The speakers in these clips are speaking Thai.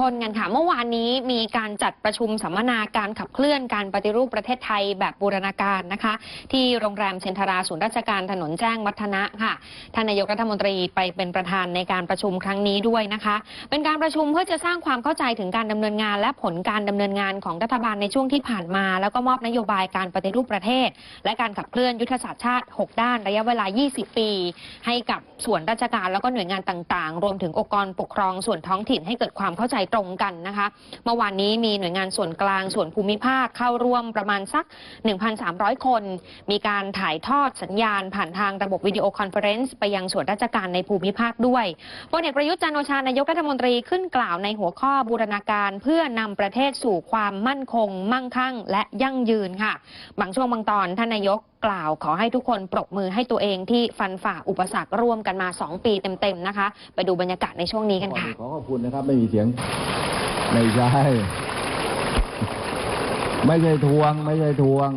คนกันค่ะเมื่อวานนี้มีการจัดประชุมสัมมนาการขับเคลื่อนการปฏิรูปประเทศไทยแบบบูรณาการนะคะ ที่โรงแรมเชนทราศูนย์ราชการถนนแจ้งวัฒนะค่ะท่านนายกรัฐมนตรีไปเป็นประธานในการประชุมครั้งนี้ด้วยนะคะ เป็นการประชุมเพื่อจะสร้างความเข้าใจถึงการดำเนินงาน และผลการดำเนินงานของรัฐบาลในช่วงที่ผ่านมา แล้วก็มอบนโยบายการปฏิรูปประเทศ และการขับเคลื่อนยุทธศาสตร์ชาติ 6 ด้านระยะเวลา 20 ปี ให้กับส่วนราชการแล้วก็หน่วยงานต่าง ๆ รวมถึงองค์กรปกครองส่วนท้องถิ่นให้เกิดความเข้าใจตรงกันนะคะเมื่อวานนี้มีหน่วยงานส่วนกลางส่วนภูมิภาคเข้าร่วมประมาณสัก 1,300 คน มีการถ่ายทอดสัญญาณผ่านทางระบบวิดีโอคอนเฟอเรนซ์ไปยังส่วนราชการในภูมิภาคด้วยพลเอกประยุทธ์จันโอชานายกรัฐมนตรีขึ้นกล่าวในหัวข้อบูรณาการเพื่อนำประเทศสู่ความมั่นคง มั่งคั่ง และยั่งยืนค่ะ บางช่วงบางตอนท่านนายกกล่าวขอให้ทุกคนปรบมือให้ตัวเองที่ฟันฝ่าอุปสรรคร่วมกันมา 2 ปีเต็มๆนะคะ ไปดูบรรยากาศในช่วงนี้กันค่ะ ขอขอบคุณนะครับ ไม่มีเสียง ไม่ใช่ ไม่ใช่ทวง ไม่ใช่ทวง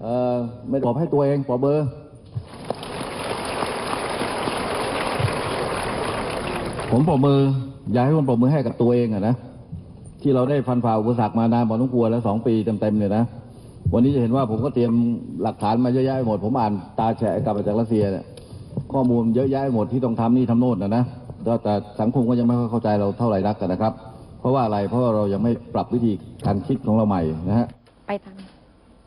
เอ่อไม่ตอบให้ตัวเองปอบเบอร์ ผมปรบมือ อยากให้คนปรบมือให้กับตัวเองอะนะที่เราได้ฟันฝ่าอุปสรรคมานานพอสมควรแล้วสองปีเต็มๆเนี่ยนะ วันนี้จะเห็นว่าผมก็เตรียมหลักฐานมาเยอะแยะไปหมด ผมอ่านตาแฉะกลับมาจากรัสเซียเนี่ยข้อมูลเยอะแยะไปหมดที่ต้องทำนี่ทำโน่นนะนะแต่แต่สังคมก็ยังไม่ค่อยเข้าใจเราเท่าไหร่นักกันนะครับ เพราะว่าอะไรเพราะว่าเรายังไม่ปรับวิธีการคิดของเราใหม่นะฮะไปทาง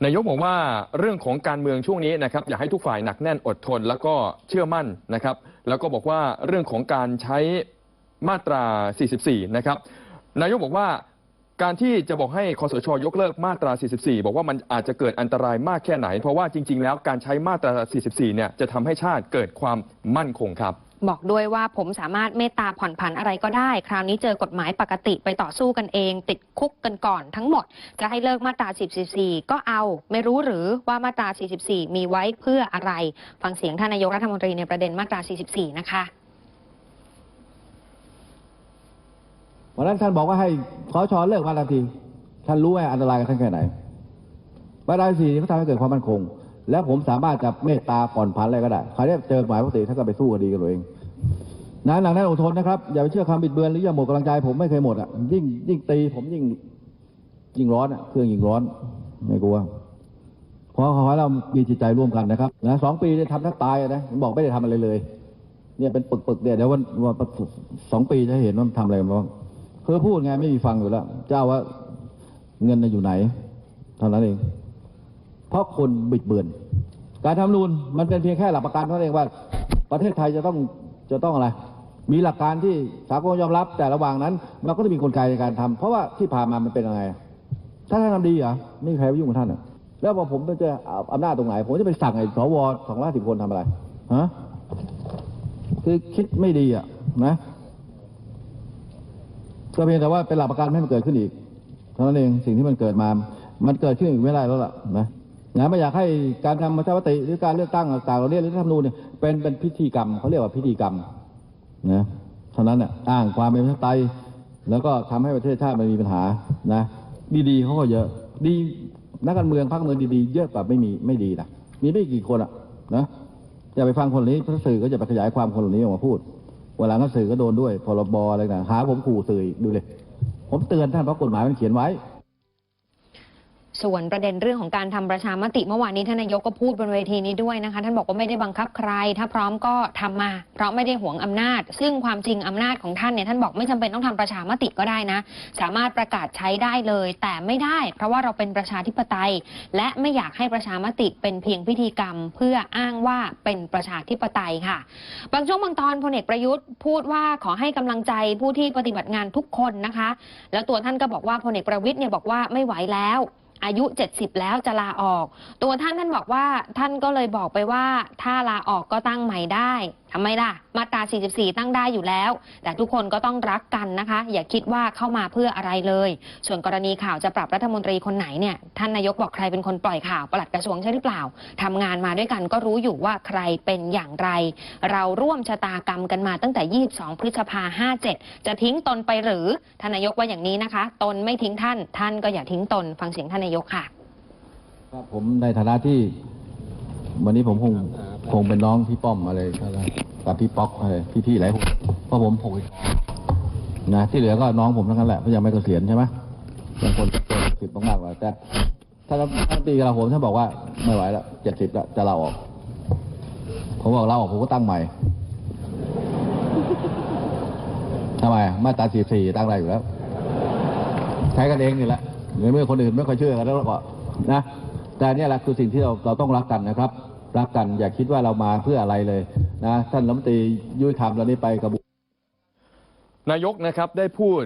นายกบอกว่าเรื่องของการเมืองช่วงนี้นะครับอยากให้ทุกฝ่ายหนักแน่นอดทน แล้วก็เชื่อมั่นนะครับ แล้วก็บอกว่าเรื่องของการใช้มาตรา 44 นะครับนายกบอกว่า การที่จะบอกให้คอสชยกเลิกมาตรา 44 บอกว่ามันอาจจะเกิดอันตรายมากแค่ไหน เพราะว่าจริง ๆ แล้วการใช้มาตรา 44 เนี่ยจะทำให้ชาติเกิดความมั่นคงครับ บอกด้วยว่าผมสามารถเมตตาผ่อนผันอะไรก็ได้ คราวนี้เจอกฎหมายปกติไปต่อสู้กันเอง ติดคุกกันก่อนทั้งหมด จะให้เลิกมาตรา 44 ก็เอาไม่รู้หรือว่ามาตรา 44 มีไว้เพื่ออะไร ฟังเสียงท่านนายกรัฐมนตรีในประเด็นมาตรา 44 นะคะวันนั้นท่านบอกว่าให้ ขอชอเลิกมาทันที ท่านรู้ว่าอันตรายกับท่านแค่ไหนมาตราสี่เขาทำให้เกิดความมั่นคง แล้วผมสามารถจะเมตตาผ่อนผันอะไรก็ได้ใคราวนี้เจอหมายปกติท่านก็ไปสู้คดีกันเองนะหลังนั้นอดทนนะครับ อย่าไปเชื่อคำบิดเบือนหรืออย่าหมดกำลังใจผมไม่เคยหมดอะยิ่งยิ่งตีผมยิ่งยิ่งร้อนอะเครื่องยิ่งร้อนไม่กลัวเพราะขอให้เรามีจิตใจร่วมกันนะครับนะสองปีจะทำทั้งตายนะผมบอกไม่ได้ทำอะไรเลย เนี่ยเป็นปึกๆเนี่ยเดี๋ยววันวันสองปีจะเห็นว่าทำอะไรมาบ้าง คือพูดไงไม่มีฟังอยู่แล้ว เจ้าว่าเงินน่ะอยู่ไหนเท่านั้นเอง เพราะคนบิดเบือน การทำนูนมันเป็นเพียงแค่หลักประกันเท่านั้นเองว่า ประเทศไทยจะต้องจะต้องอะไร มีหลักการที่สากลยอมรับ แต่ระหว่างนั้นเราก็ต้องมีกลไกในการทำเพราะว่าที่ผ่านมามันเป็นยังไง ถ้าท่านทำดีเหรอไม่มีใครไปยุ่งกับท่านอะแล้วพอผมจะเอาอำนาจตรงไหน ผมจะไปสั่งไอ้สวสองร้อยสิบคนทำอะไรฮะคือคิดไม่ดีอะนะ ก็เพียงแต่ว่าเป็นหลักประกันไม่ให้มันเกิดขึ้นอีกเท่านั้นเองสิ่งที่มันเกิดมา มันเกิดขึ้นอีกไม่ได้แล้วล่ะนะนะไม่อยากให้การทำประชามติหรือการเลือกตั้งต่างๆเราเรียกหรือรัฐธรรมนูญเนี่ยเป็นเป็นพิธีกรรมเขาเรียกว่าพิธีกรรมนะเท่านั้นน่ะอ้างความเป็นประชาธิปไตยแล้วก็ทำให้ประเทศชาติมันมีปัญหานะดีๆเขาก็เยอะ ดีนักการเมืองพรรคเมืองดีๆ เยอะกว่าไม่มีไม่ดีนะมีไม่กี่คนอะนะอย่าไปฟังคนนี้พระสื่อก็จะไปขยายความคนเหล่านี้ออกมาพูด เวลาก็สื่อก็โดนด้วยพรบอะไรต่างหาผมขู่สื่อดูเลย ผมเตือนท่านเพราะกฎหมายมันเขียนไว้ ส่วนประเด็นเรื่องของการทำประชามติเมื่อวานนี้ท่านนายกก็พูดบนเวทีนี้ด้วยนะคะ ท่านบอกว่าไม่ได้บังคับใคร ถ้าพร้อมก็ทำมา เพราะไม่ได้หวงอำนาจ ซึ่งความจริงอำนาจของท่านเนี่ยท่านบอกไม่จำเป็นต้องทำประชามติก็ได้นะ สามารถประกาศใช้ได้เลย แต่ไม่ได้ เพราะว่าเราเป็นประชาธิปไตย และไม่อยากให้ประชามติเป็นเพียงพิธีกรรม เพื่ออ้างว่าเป็นประชาธิปไตยค่ะ บางช่วงบางตอนพลเอกประยุทธ์พูดว่าขอให้กำลังใจผู้ที่ปฏิบัติงานทุกคนนะคะ แล้วตัวท่านก็บอกว่าพลเอกประวิทย์เนี่ยบอกว่าไม่ไหวแล้ว อายุ 70 แล้วจะลาออก ตัวท่านท่านบอกว่าท่านก็เลยบอกไปว่า ถ้าลาออกก็ตั้งใหม่ได้ ทำไมล่ะ มาตรา 44 ตั้งได้อยู่แล้ว แต่ทุกคนก็ต้องรักกันนะคะ อย่าคิดว่าเข้ามาเพื่ออะไรเลย ส่วนกรณีข่าวจะปรับรัฐมนตรีคนไหนเนี่ย ท่านนายกบอกใครเป็นคนปล่อยข่าวปลัดกระทรวงใช่หรือเปล่าทำงานมาด้วยกันก็รู้อยู่ว่าใครเป็นอย่างไร เราร่วมชะตากรรมกันมาตั้งแต่ 22 พฤษภา 57 จะทิ้งตนไปหรือ ท่านนายกว่าอย่างนี้นะคะ ตนไม่ทิ้งท่าน ท่านก็อย่าทิ้งตน ฟังเสียงท่านนายกค่ะ ครับผมในฐานะที่วันนี้ผมคง คงเป็นน้องพี่ป้อมอะไรกับพี่ป๊อกอะไรพี่ๆหลายคนเพราะผมหกสิบนะที่เหลือก็น้องผมทั้งนั้นแหละเพราะยังไม่เกษียณใช่ไหมยังคนเกินสิบมากๆกว่าแต่ถ้ารัฐมนตีกระลาโหมท่านบอกว่าไม่ไหวแล้วเจ็ดสิบแล้วจะลาออก ผมบอกลาออกผมก็ตั้งใหม่ทำไมมาตราสี่สี่ตั้งอะไรอยู่แล้ว ใช้กันเองนี่แหละหรือเมื่อคนอื่นไม่ค่อยเชื่อกันแล้วก็นะ แต่เนี่ยแหละคือสิ่งที่เราเราต้องรักกันนะครับ รักกัน อย่าคิดว่าเรามาเพื่ออะไรเลยนะท่านรัฐมนตรียุ้ยคำตอนนี้ไปกระบุนายกนะครับได้พูด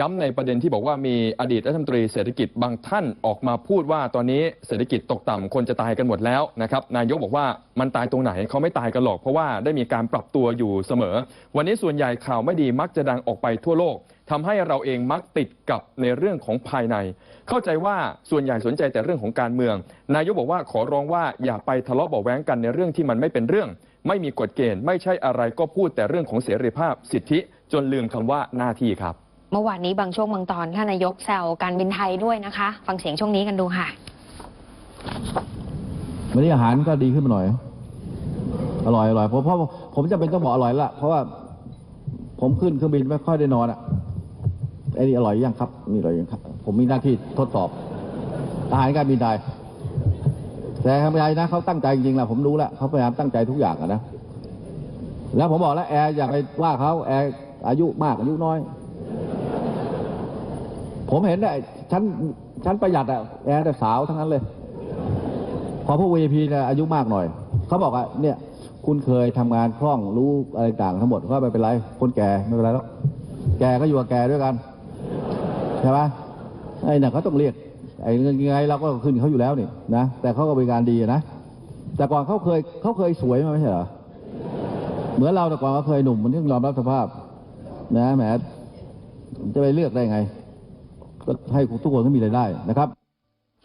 ย้ำในประเด็นที่บอกว่ามีอดีตรัฐมนตรีเศรษฐกิจบางท่านออกมาพูดว่าตอนนี้เศรษฐกิจตกต่ำคนจะตายกันหมดแล้วนะครับนายกบอกว่ามันตายตรงไหนเขาไม่ตายกันหรอกเพราะว่าได้มีการปรับตัวอยู่เสมอ วันนี้ส่วนใหญ่ข่าวไม่ดีมักจะดังออกไปทั่วโลก ทำให้เราเองมักติดกับในเรื่องของภายใน เข้าใจว่าส่วนใหญ่สนใจแต่เรื่องของการเมือง นายกบอกว่าขอร้องว่าอย่าไปทะเลาะเบาะแว้งกันในเรื่องที่มันไม่เป็นเรื่อง ไม่มีกฎเกณฑ์ไม่ใช่อะไรก็พูดแต่เรื่องของเสรีภาพสิทธิ จนลืมคำว่าหน้าที่ครับ เมื่อวานนี้บางช่วงบางตอนท่านนายกแซวการบินไทยด้วยนะคะ ฟังเสียงช่วงนี้กันดูค่ะวันนี้อาหารก็ดีขึ้นมาหน่อย อร่อยอร่อยผมเพราะผมจะเป็นต้องบอกอร่อยแล้วล่ะเพราะว่าผมขึ้นเครื่องบินไม่ค่อยได้นอนอะ ไอ้นี่อร่อยยังครับนี่อร่อยยังครับ ผมมีหน้าที่ทดสอบอาหารการบินไทยแต่ทำไมนะเขาตั้งใจจริงๆแหละผมรู้แล้วเขาพยายามตั้งใจทุกอย่างนะแล้วผมบอกแล้วแอร์อย่าไปว่าเขาแอร์อายุมากอายุน้อย ผมเห็นได้ชั้นชั้นประหยัดอะแอร์แต่สาวทั้งนั้นเลย พอพวก VIP เนี่ยอายุมากหน่อยเขาบอกว่าเนี่ย คุณเคยทำงานคล่องรู้อะไรต่างทั้งหมดก็ไม่เป็นไร คนแก่ไม่เป็นไรแล้วแก่ก็อยู่กับแก่ด้วยกัน ใช่ไหมไอ้เนี่ยเขาต้องเรียกไอ้ยังไงเราก็ขึ้นเขาอยู่แล้วนี่นะแต่เขาก็เป็นการดีนะแต่ก่อนเขาเคยเขาเคยสวยมาไม่ใช่เหรอเหมือนเราแต่ก่อนเขาเคยหนุ่มมันต้องยอมรับสภาพ นะแหมจะไปเลือกได้ไงก็ให้ทุกคนก็มีรายได้นะครับ